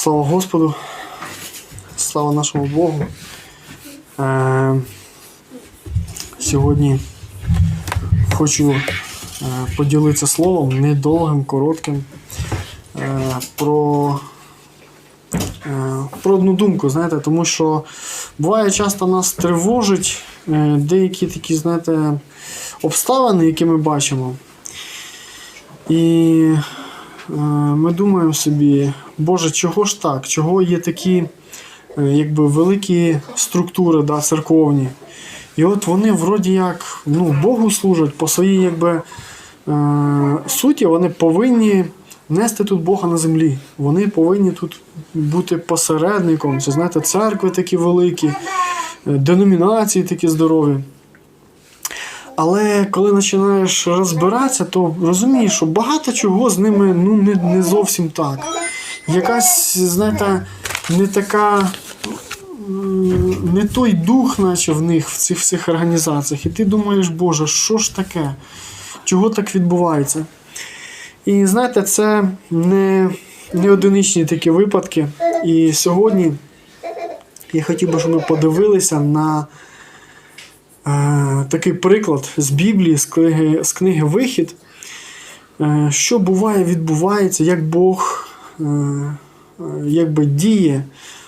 Слава Господу, слава нашому Богу. Е, сьогодні хочу е, поділитися словом недовгим, коротким е, про, е, про одну думку, знаєте, тому що буває часто нас тривожить е, деякі такі, знаєте, обставини, які ми бачимо. І ми думаємо собі, Боже, чого ж так? Чого є такі е, якби, великі структури да, церковні? І от вони вроді як ну, Богу служать по своїй якби, е, суті, вони повинні нести тут Бога на землі. Вони повинні тут бути посередником. Це знаєте, церкви такі великі, е, деномінації такі здорові. Але коли починаєш розбиратися, то розумієш, що багато чого з ними ну, не, не зовсім так. Якась, знаєте, не така. Не той дух, наче в них в цих всіх організаціях. І ти думаєш, Боже, що ж таке? Чого так відбувається? І знаєте, це не, не одиничні такі випадки. І сьогодні я хотів би, щоб ми подивилися на такий приклад з Біблії, з книги, з книги Вихід, е, що буває, відбувається, як Бог е, е, якби діє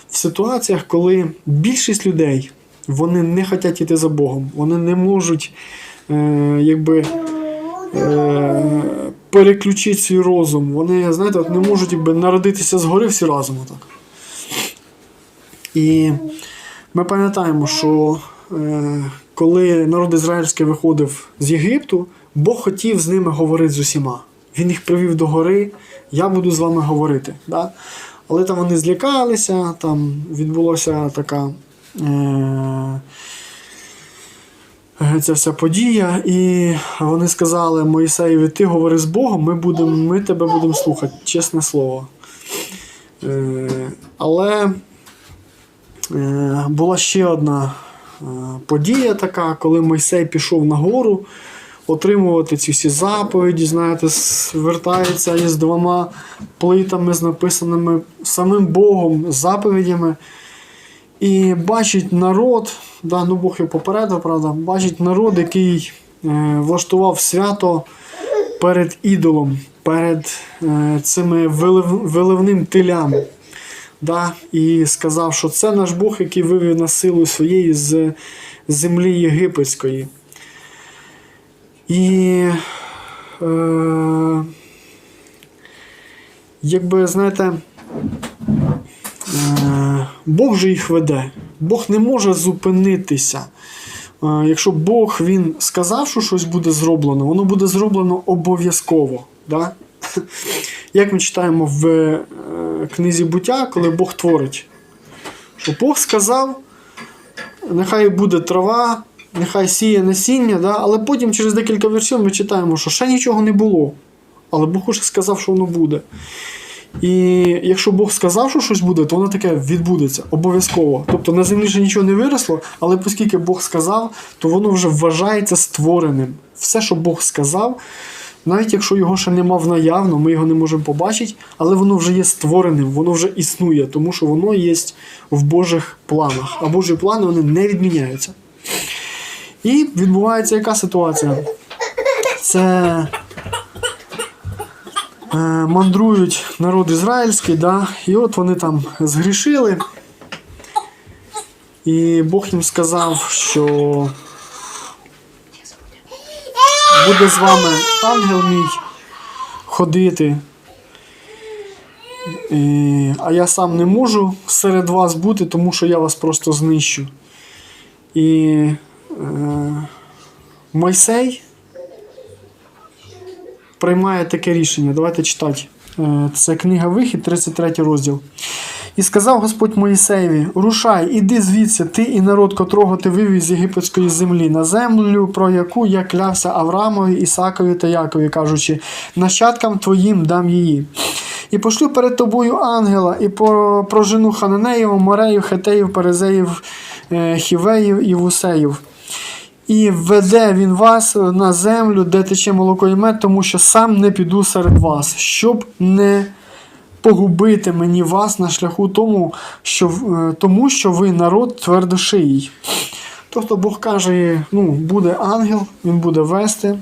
в ситуаціях, коли більшість людей вони не хочуть йти за Богом, вони не можуть якби, переключити свій розум. Вони, знаєте, от не можуть якби, народитися згори всі разом. Отак. І ми пам'ятаємо, що коли народ ізраїльський виходив з Єгипту, Бог хотів з ними говорити з усіма. Він їх привів до гори, я буду з вами говорити. Да? Але там вони злякалися, там відбулася така е, е, ця вся подія, і вони сказали Моїсеєві, ти говори з Богом, ми, будемо, ми тебе будемо слухати, чесне слово. Е, але Е, була ще одна подія така, коли Мойсей пішов на гору отримувати ці всі заповіді, знаєте, звертається із двома плитами з написаними самим Богом заповідями. І бачить народ, да, ну Бог його попередив, правда, бачить народ, який е, влаштував свято перед ідолом, перед е, цими вилив, виливним телям да, і сказав, що це наш Бог, який вивів нас силою своєї з землі єгипетської. І е, якби, знаєте, е, Бог же їх веде. Бог не може зупинитися. Е, якщо Бог він сказав, що щось буде зроблено, воно буде зроблено обов'язково. Да? Як ми читаємо в е, книзі буття, коли Бог творить, що Бог сказав, нехай буде трава, нехай сіє насіння, да? але потім через декілька віршів ми читаємо, що ще нічого не було. Але Бог уже сказав, що воно буде. І якщо Бог сказав, що щось буде, то воно таке відбудеться обов'язково. Тобто на землі ще нічого не виросло, але оскільки Бог сказав, то воно вже вважається створеним. Все, що Бог сказав, навіть якщо його ще нема в наявно, ми його не можемо побачити, але воно вже є створеним, воно вже існує, тому що воно є в Божих планах. А Божі плани вони не відміняються. І відбувається яка ситуація? Це е, мандрують народ ізраїльський, да? і от вони там згрішили. І Бог їм сказав, що буде з вами ангел мій ходити. А я сам не можу серед вас бути, тому що я вас просто знищу. І е, Мойсей приймає таке рішення. Давайте читати. Е, Це книга Вихід, 33 розділ. І сказав Господь Моїсеєві: Рушай, іди звідси, ти і народ, котрого ти вивів з єгипетської землі, на землю, про яку я клявся Авраамові, Ісакові та Якові, кажучи, нащадкам твоїм дам її. І пошлю перед тобою ангела, і прожену Хананеїв, Мореїв, Хетеїв, Перезеїв, е, Хівеїв і Вусеїв. І веде він вас на землю, де тече молоко і мед, тому що сам не піду серед вас, щоб не погубити мені вас на шляху тому, що, е, тому, що ви народ твердошиїй. Тобто Бог каже, ну, буде ангел, він буде вести. Е,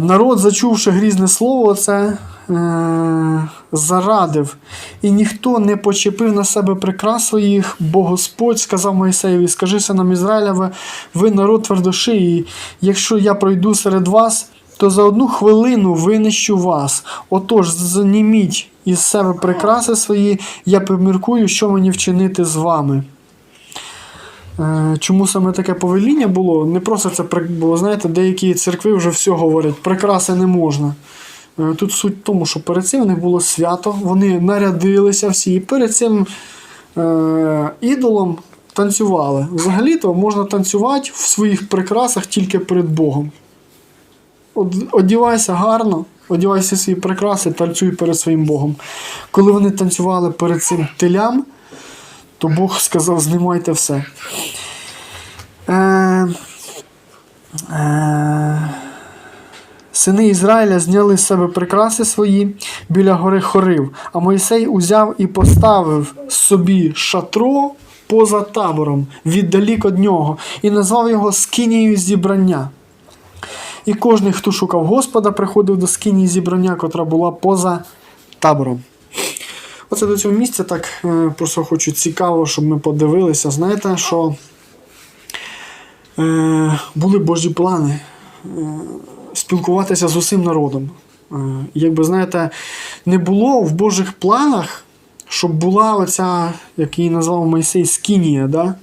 Народ, зачувши грізне слово, це е, зарадив, і ніхто не почепив на себе прикрас своїх, бо Господь сказав Моїсеєві: Скажи синам Ізраїлеве, ви народ твердошиї, якщо я пройду серед вас, то за одну хвилину винищу вас. Отож, зніміть із себе прикраси свої, я поміркую, що мені вчинити з вами. Е, Чому саме таке повеління було? Не просто це було, знаєте, деякі церкви вже все говорять, прикраси не можна. Е, Тут суть в тому, що перед цим у них було свято, вони нарядилися всі, і перед цим е, ідолом танцювали. Взагалі-то можна танцювати в своїх прикрасах тільки перед Богом. Од- Одівайся гарно, одівайся свої прикраси, танцюй перед своїм Богом. Коли вони танцювали перед цим телям, то Бог сказав: знімайте все. Е, е, Сини Ізраїля зняли з себе прикраси свої біля гори Хорив, а Мойсей узяв і поставив собі шатро поза табором, віддалік від нього, і назвав його Скинією зібрання. І кожен, хто шукав Господа, приходив до скинії зібрання, котра була поза табором. Оце до цього місця так е, просто хочу цікаво, щоб ми подивилися. Знаєте, що е, були Божі плани е, спілкуватися з усім народом. Е, якби знаєте, не було в Божих планах, щоб була оця, як її назвав Мойсей, скінія. Да?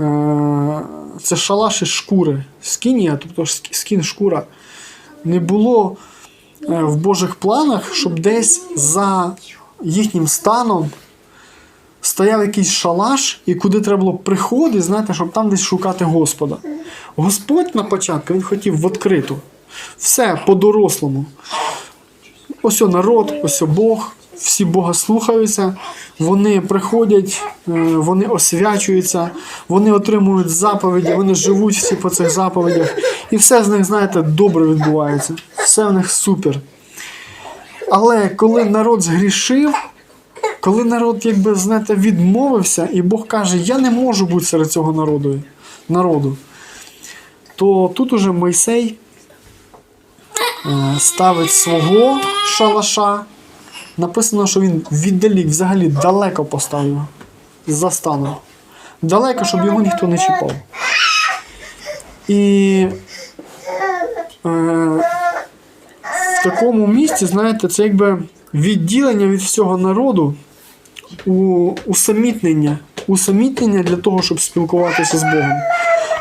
Е, це шалаш із шкури. Скінія, тобто скін шкура. Не було е, в Божих планах, щоб десь за їхнім станом стояв якийсь шалаш, і куди треба було приходити, знаєте, щоб там десь шукати Господа. Господь на початку він хотів в відкриту. Все по-дорослому. Ось народ, ось Бог, всі Бога слухаються, вони приходять, е, вони освячуються, вони отримують заповіді, вони живуть всі по цих заповідях. І все з них, знаєте, добре відбувається. Все в них супер. Але коли народ згрішив, коли народ, якби, знаєте, відмовився, і Бог каже, я не можу бути серед цього народу, народу то тут уже Мойсей е, ставить свого шалаша. Написано, що він віддалік, взагалі далеко поставив за станом. Далеко, щоб його ніхто не чіпав. І е, в такому місці, знаєте, це якби відділення від всього народу, у, усамітнення, усамітнення для того, щоб спілкуватися з Богом.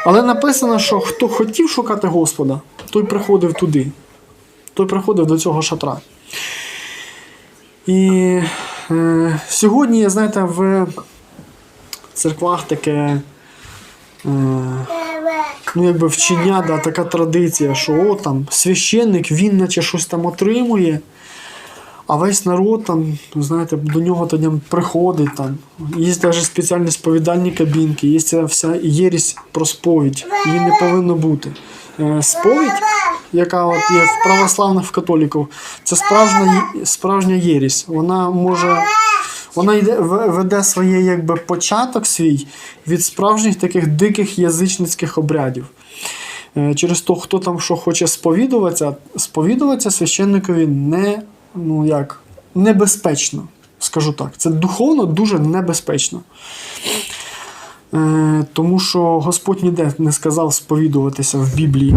Але написано, що хто хотів шукати Господа, той приходив туди. Той приходив до цього шатра. І е, сьогодні, знаєте, в церквах таке. Е, ну, якби вчення, да, така традиція, що о, там, священник, він наче щось там отримує, а весь народ там, знаєте, до нього тоді приходить. Там. Є навіть спеціальні сповідальні кабінки, є ця вся єрість про сповідь. Її не повинно бути. Е, Сповідь, яка от є в православних католіків, це справжня, справжня єрість. Вона може. Вона йде, веде своє якби, початок свій від справжніх таких диких язичницьких обрядів. Е, Через то, хто там що хоче сповідуватися, сповідуватися священникові не, ну як, небезпечно. Скажу так. Це духовно дуже небезпечно. Е, тому що Господь ніде не сказав сповідуватися в Біблії.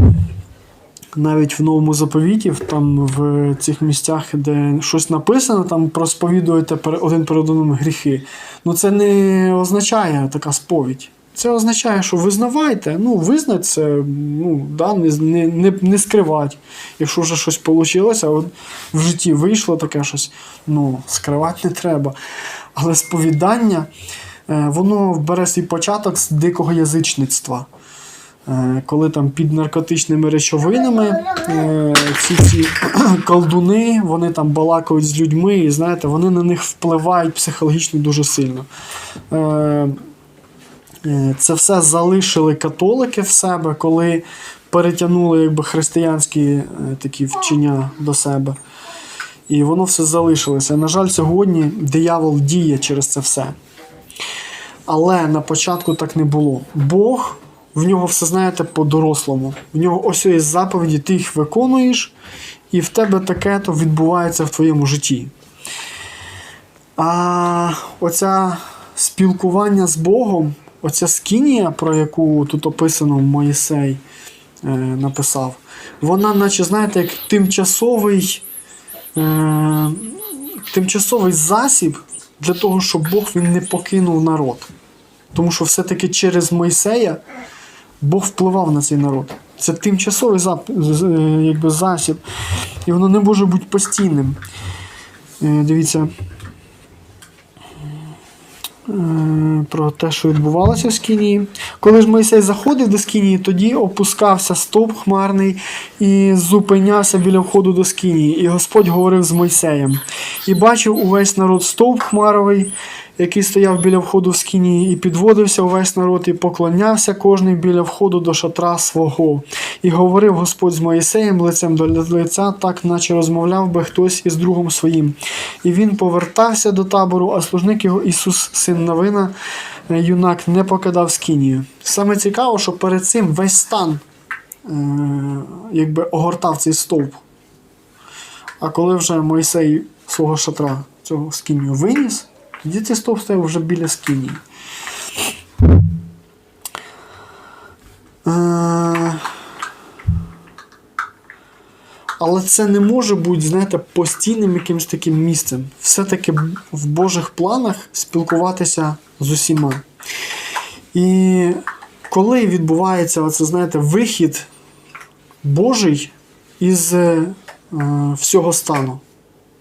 Навіть в новому заповіті, там в цих місцях, де щось написано, там просповідуєте пере- один перед одним гріхи. Ну це не означає така сповідь. Це означає, що визнавайте, ну, визнать це, ну, да, не, не, не, скривати. Якщо вже щось вийшло, в житті вийшло таке щось, ну, скривати не треба. Але сповідання, воно бере свій початок з дикого язичництва. Е, коли там під наркотичними речовинами е, ці ці колдуни, вони там балакають з людьми, і знаєте, вони на них впливають психологічно дуже сильно. Е, е, Це все залишили католики в себе, коли перетягнули якби, християнські е, такі вчення до себе. І воно все залишилося. На жаль, сьогодні диявол діє через це все. Але на початку так не було. Бог, в нього все знаєте по-дорослому. В нього ось є заповіді, ти їх виконуєш, і в тебе таке то відбувається в твоєму житті. А оця спілкування з Богом, оця скінія, про яку тут описано Моїсей е, написав, вона, наче, знаєте, як тимчасовий, е, тимчасовий засіб для того, щоб Бог він не покинув народ. Тому що все-таки через Мойсея Бог впливав на цей народ. Це тимчасовий засіб, і воно не може бути постійним. Е, Дивіться. Про те, що відбувалося в Скінії. Коли ж Мойсей заходив до Скінії, тоді опускався стовп хмарний і зупинявся біля входу до Скінії. І Господь говорив з Мойсеєм. І бачив увесь народ стовп хмаровий, який стояв біля входу в Скінії, і підводився увесь народ, і поклонявся кожний біля входу до шатра свого. І говорив Господь з Моїсеєм лицем до лиця, так наче розмовляв би хтось із другом своїм. І він повертався до табору, а служник його Ісус, син Навина, е, юнак, не покидав Скінію. Саме цікаво, що перед цим весь стан е, якби огортав цей стовп. А коли вже Мойсей свого шатра цього скинію виніс, тоді цей стовп стояв вже біля скинії. Е, Але це не може бути, знаєте, постійним якимось таким місцем. Все-таки в Божих планах спілкуватися з усіма. І коли відбувається, оце, знаєте, вихід Божий із е, всього стану,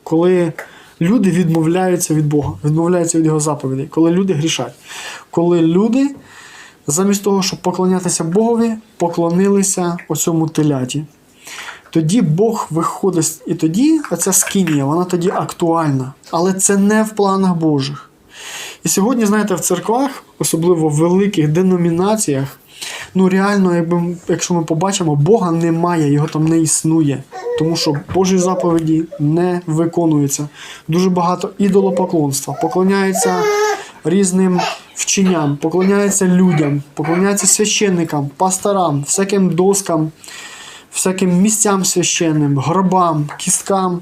коли люди відмовляються від Бога, відмовляються від Його заповідей, коли люди грішать, коли люди, замість того, щоб поклонятися Богові, поклонилися оцьому теляті. Тоді Бог виходить, і тоді оця скинія, вона тоді актуальна. Але це не в планах Божих. І сьогодні, знаєте, в церквах, особливо в великих деномінаціях, ну реально, якби, якщо ми побачимо, Бога немає, його там не існує. Тому що Божі заповіді не виконуються. Дуже багато ідолопоклонства, поклоняються різним вченням, поклоняються людям, поклоняються священникам, пасторам, всяким доскам, всяким місцям священним, гробам, кісткам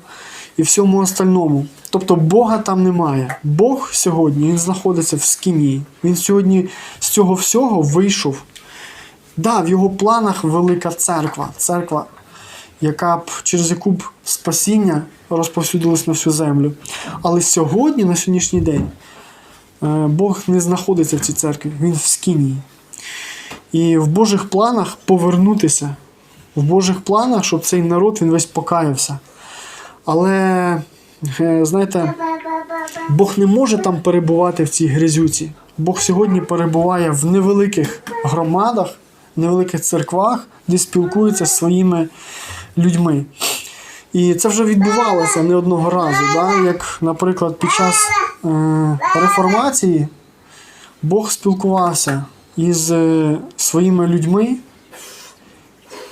і всьому остальному. Тобто Бога там немає. Бог сьогодні він знаходиться в скині. Він сьогодні з цього всього вийшов. Да, в його планах велика церква. Церква, яка б через яку б спасіння розповсюдилось на всю землю. Але сьогодні, на сьогоднішній день, е, Бог не знаходиться в цій церкві, він в скинії. І в Божих планах повернутися. В Божих планах, щоб цей народ він весь покаявся. Але, е, знаєте, Бог не може там перебувати в цій грязюці. Бог сьогодні перебуває в невеликих громадах, невеликих церквах, де спілкується зі своїми людьми. І це вже відбувалося не одного разу. Да? Як, наприклад, під час е, реформації Бог спілкувався із е, своїми людьми.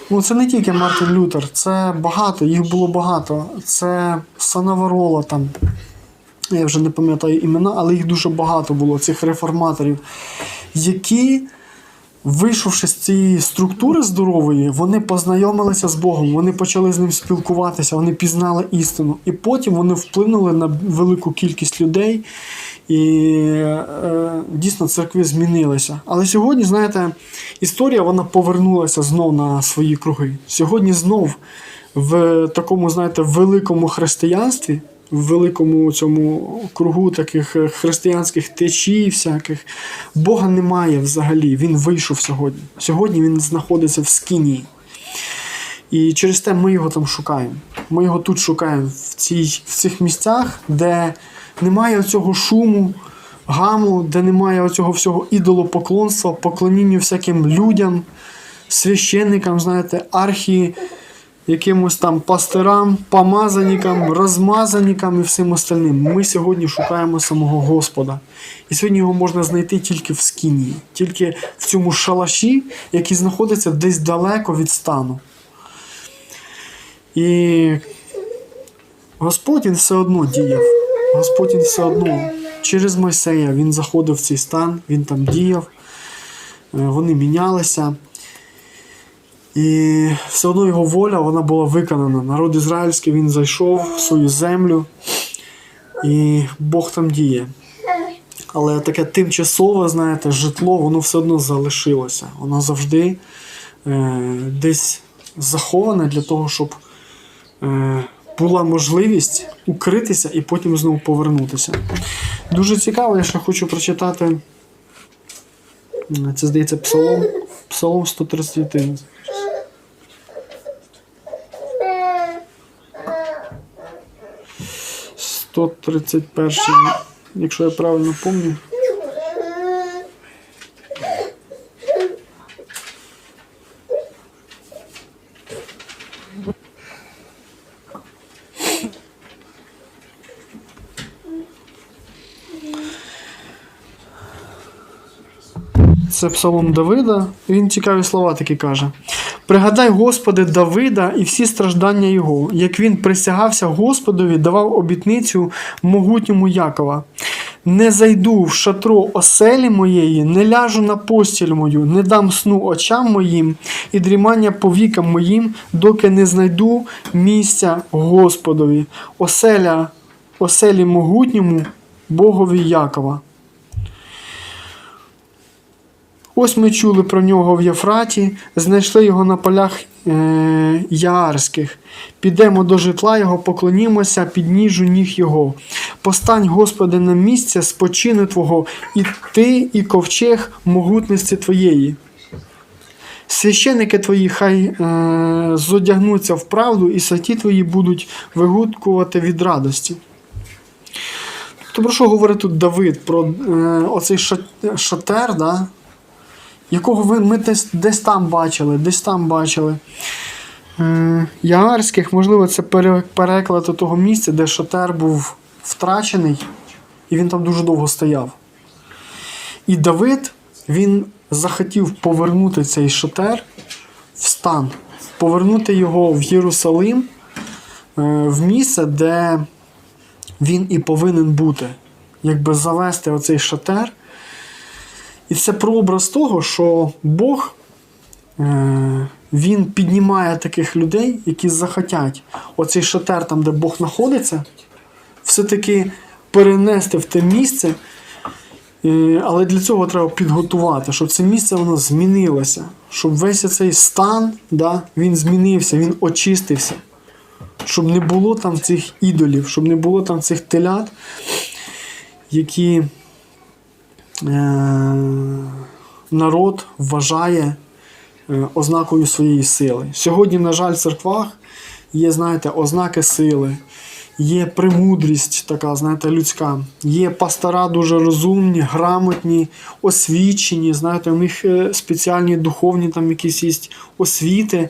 Ну, це не тільки Мартин Лютер, це багато, їх було багато. Це Санаварола там. Я вже не пам'ятаю імена, але їх дуже багато було, цих реформаторів, які, вийшовши з цієї структури здорової, вони познайомилися з Богом, вони почали з ним спілкуватися, вони пізнали істину. І потім вони вплинули на велику кількість людей, і е, дійсно церкви змінилися. Але сьогодні, знаєте, історія вона повернулася знов на свої круги. Сьогодні знов в такому, знаєте, великому християнстві, в великому цьому кругу таких е, християнських течій, всяких, Бога немає взагалі. Він вийшов сьогодні. Сьогодні він знаходиться в скинії. І через те ми його там шукаємо. Ми його тут шукаємо в, цій, в цих місцях, де немає цього шуму, гаму, де немає оцього всього ідолопоклонства, поклоніння всяким людям, священникам, знаєте, архі, якимось там пастирам, помазанникам, розмазанникам і всім остальним. Ми сьогодні шукаємо самого Господа. І сьогодні його можна знайти тільки в скінії, тільки в цьому шалаші, який знаходиться десь далеко від стану. І Господь він все одно діяв. Господь він все одно через Мойсея він заходив в цей стан, він там діяв, е, вони мінялися. І все одно його воля вона була виконана. Народ ізраїльський він зайшов в свою землю, і Бог там діє. Але таке тимчасове, знаєте, житло, воно все одно залишилося. Воно завжди е, десь заховане для того, щоб е, була можливість укритися і потім знову повернутися. Дуже цікаво, я ще хочу прочитати. Це здається Псалом, Псалом 131. 131, якщо я правильно пам'ятаю. Це псалом Давида. Він цікаві слова такі каже: Пригадай, Господи, Давида і всі страждання його, як він присягався Господові, давав обітницю могутньому Якова. Не зайду в шатро оселі моєї, не ляжу на постіль мою, не дам сну очам моїм і дрімання повікам моїм, доки не знайду місця Господові, оселя, оселі могутньому Богові Якова. Ось ми чули про нього в Єфраті, знайшли його на полях е- Яарських. Підемо до житла його, поклонімося під ніжу ніг його. Постань, Господи, на місце спочину Твого, і ти, і ковчег могутності Твоєї. Священники твої хай е- зодягнуться в правду, і святі твої будуть вигукувати від радості. То про що говорить тут Давид? Про е, оцей шат- шатер, да? Якого ви, ми десь, десь там бачили, десь там бачили. Е, Ягарських, можливо, це пере- переклад того місця, де шатер був втрачений, і він там дуже довго стояв. І Давид він захотів повернути цей шатер в стан, повернути його в Єрусалим, е, в місце, де він і повинен бути. Якби завести оцей шатер. І це прообраз того, що Бог е, він піднімає таких людей, які захотять оцей шатер, там, де Бог знаходиться, все-таки перенести в те місце. Е, але для цього треба підготувати, щоб це місце воно змінилося, щоб весь цей стан да, він змінився, він очистився. Щоб не було там цих ідолів, щоб не було там цих телят, які народ вважає е, ознакою своєї сили. Сьогодні, на жаль, в церквах є, знаєте, ознаки сили, є премудрість така, знаєте, людська, є пастора дуже розумні, грамотні, освічені, знаєте, у них е, спеціальні духовні там якісь є освіти.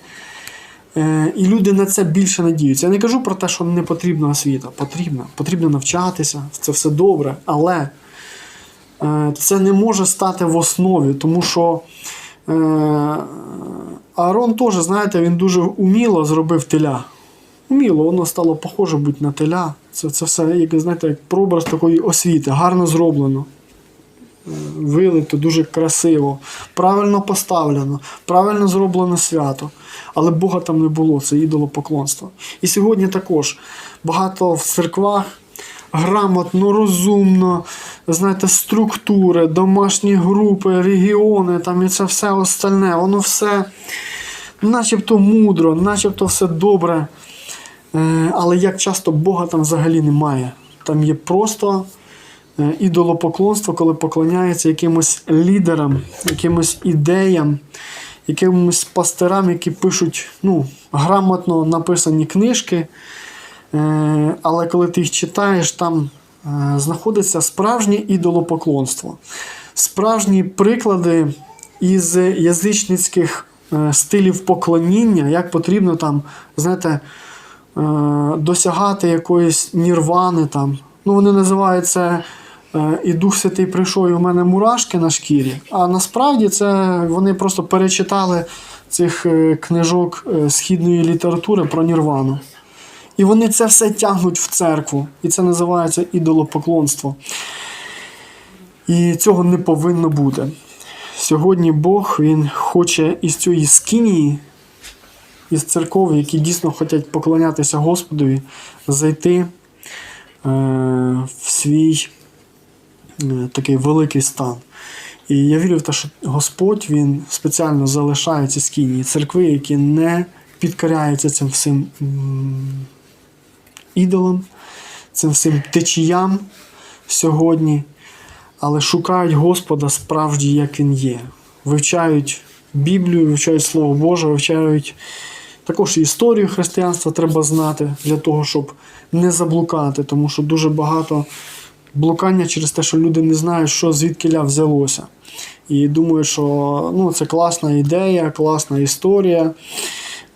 Е, І люди на це більше надіються. Я не кажу про те, що не потрібна освіта. Потрібна. Потрібно навчатися, це все добре. Але е, це не може стати в основі, тому що е, Аарон теж, знаєте, він дуже уміло зробив теля. Уміло, воно стало похоже бути на теля. Це, це все, як, знаєте, як прообраз такої освіти, гарно зроблено. Е, Вилито, дуже красиво, правильно поставлено, правильно зроблено свято. Але Бога там не було, це ідолопоклонство. І сьогодні також багато в церквах грамотно, розумно, знаєте, структури, домашні групи, регіони, там і це все остальне, воно все начебто мудро, начебто все добре. Е, Але як часто Бога там взагалі немає. Там є просто е, ідолопоклонство, коли поклоняється якимось лідерам, якимось ідеям, якимось пастирам, які пишуть ну, грамотно написані книжки. Е, Але коли ти їх читаєш, там е, знаходиться справжнє ідолопоклонство, справжні приклади із язичницьких е, стилів поклоніння, як потрібно там, знаєте, досягати якоїсь нірвани. Там. Ну, вони називають це е, і Дух Святий прийшов, і у мене мурашки на шкірі. А насправді це вони просто перечитали цих книжок східної літератури про нірвану. І вони це все тягнуть в церкву. І це називається ідолопоклонство. І цього не повинно бути. Сьогодні Бог Він хоче із цієї скинії, із церков, які дійсно хочуть поклонятися Господові, зайти е, в свій е, такий великий стан. І я вірю в те, що Господь Він спеціально залишає ці скині церкви, які не підкоряються цим всім ідолам, цим всім течіям сьогодні, але шукають Господа справді, як Він є. Вивчають Біблію, вивчають Слово Боже, вивчають також історію християнства треба знати для того, щоб не заблукати, тому що дуже багато блукання через те, що люди не знають, що звідки взялося. І думаю, що ну, це класна ідея, класна історія.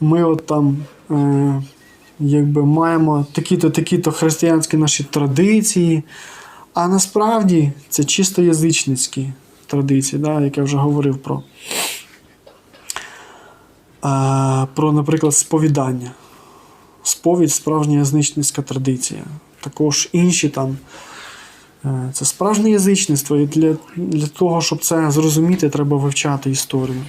Ми от там е, якби маємо такі-то, такі-то християнські наші традиції. А насправді це чисто язичницькі традиції, да, як я вже говорив про. Е, про, наприклад, сповідання. Сповідь справжня язичницька традиція. Також інші там. Е, Це справжнє язичництво, і для, для того, щоб це зрозуміти, треба вивчати історію.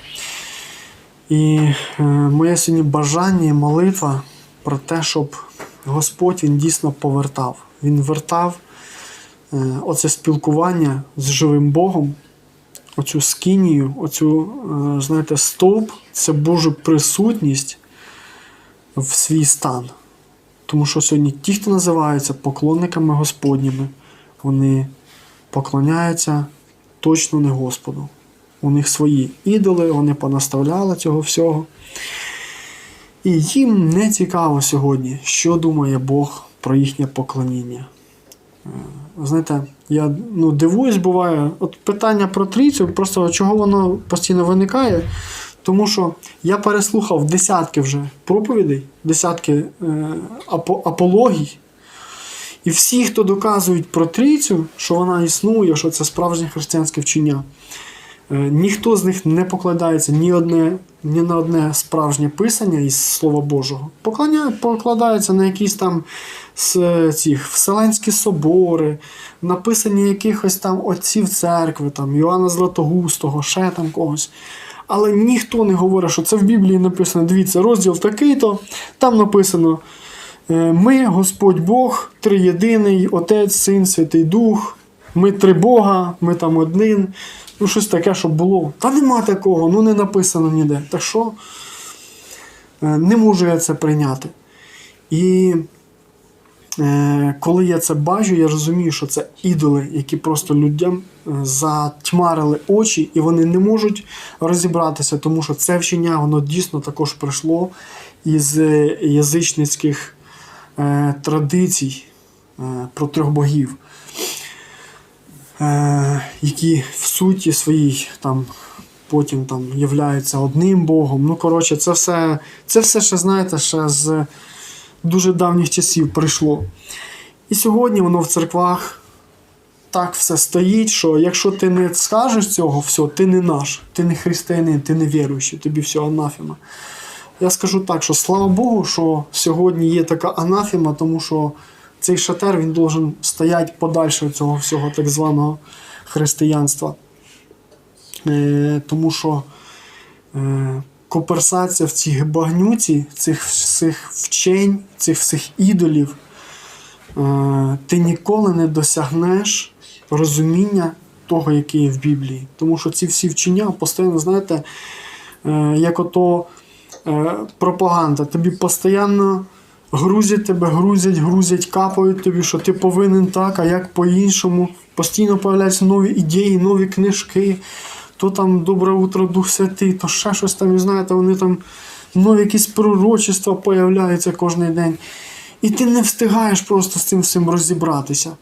І е, моє сьогодні бажання і молитва про те, щоб Господь він дійсно повертав. Він вертав е, оце спілкування з живим Богом, оцю скинію, оцю, е, знаєте, стовп, це Божу присутність в свій стан. Тому що сьогодні ті, хто називаються поклонниками Господніми, вони поклоняються точно не Господу. У них свої ідоли, вони понаставляли цього всього. І їм не цікаво сьогодні, що думає Бог про їхнє поклоніння. Е, Знаєте, я ну, дивуюсь, буває, от питання про трійцю, просто чого воно постійно виникає. Тому що я переслухав десятки вже проповідей, десятки е, апо- апологій. І всі, хто доказують про трійцю, що вона існує, що це справжнє християнське вчення, ніхто з них не покладається ні, одне, ні на одне справжнє писання із Слова Божого. Поклоняє, покладається на якісь там ці вселенські собори, написання якихось там отців церкви, там, Йоанна Златогустого, ще там когось. Але ніхто не говорить, що це в Біблії написано. Дивіться, розділ такий-то, там написано. Е, Ми, Господь Бог, триєдиний, Отець, Син, Святий Дух, ми три Бога, ми там один. Ну, щось таке, щоб було. Та нема такого, ну не написано ніде. Так що е, не можу я це прийняти. І е, коли я це бачу, я розумію, що це ідоли, які просто людям е, затьмарили очі, і вони не можуть розібратися, тому що це вчення воно дійсно також прийшло із е, язичницьких е, традицій е, про трьох богів, які в суті своїй там. Потім там являються одним Богом. Ну, коротше, це все, це все ще, знаєте, ще з дуже давніх часів прийшло. І сьогодні воно в церквах так все стоїть, що якщо ти не скажеш цього, все, ти не наш, ти не християнин, ти не віруючий, тобі все анафіма. Я скажу так, що слава Богу, що сьогодні є така анафіма, тому що цей шатер він должен стояти подальше від цього всього так званого християнства. Е, тому що е, коперсація в цій багнюці, цих всіх вчень, цих всіх ідолів, е, ти ніколи не досягнеш розуміння того, яке є в Біблії. Тому що ці всі вчення постійно, знаєте, е, як ото е, пропаганда. Тобі постійно грузять тебе, грузять, грузять, капають тобі, що ти повинен так, а як по-іншому. Постійно появляються нові ідеї, нові книжки. То там Добре утро, Дух Святий, то ще щось там, і знаєте, вони там нові якісь пророчества появляються кожен день. І ти не встигаєш просто з цим всім розібратися.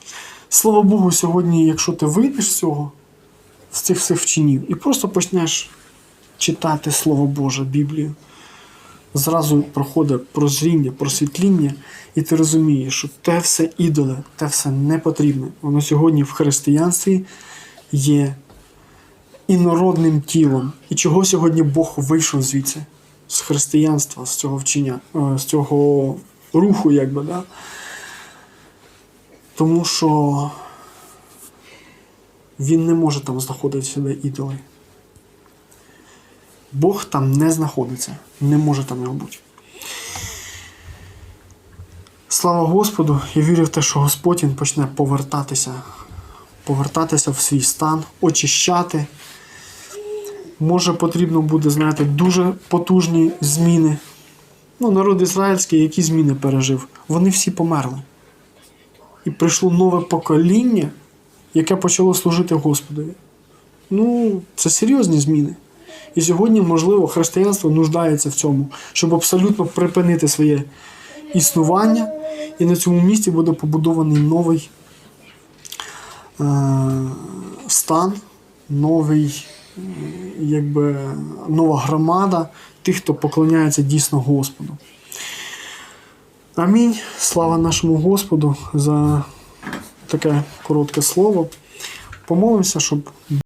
Слава Богу, сьогодні, якщо ти вийдеш з цього, з цих всіх вчинів, і просто почнеш читати Слово Боже, Біблію, зразу проходить прозріння, просвітління, і ти розумієш, що те все ідоле, те все не потрібне. Воно сьогодні в християнстві є інородним тілом. І чого сьогодні Бог вийшов звідси? З християнства, з цього вчення, е, з цього руху, якби, да? тому що він не може там знаходитися, де ідоли. Бог там не знаходиться, не може там його бути. Слава Господу! Я вірю в те, що Господь він почне повертатися, повертатися в свій стан, очищати. Може, потрібно буде, знаєте, дуже потужні зміни. Ну, народ ізраїльський, які зміни пережив, вони всі померли. І прийшло нове покоління, яке почало служити Господові. Ну, це серйозні зміни. І сьогодні, можливо, християнство нуждається в цьому, щоб абсолютно припинити своє існування, і на цьому місці буде побудований новий е- стан, новий, якби, нова громада тих, хто поклоняється дійсно Господу. Амінь. Слава нашому Господу за таке коротке слово. Помолимося, щоб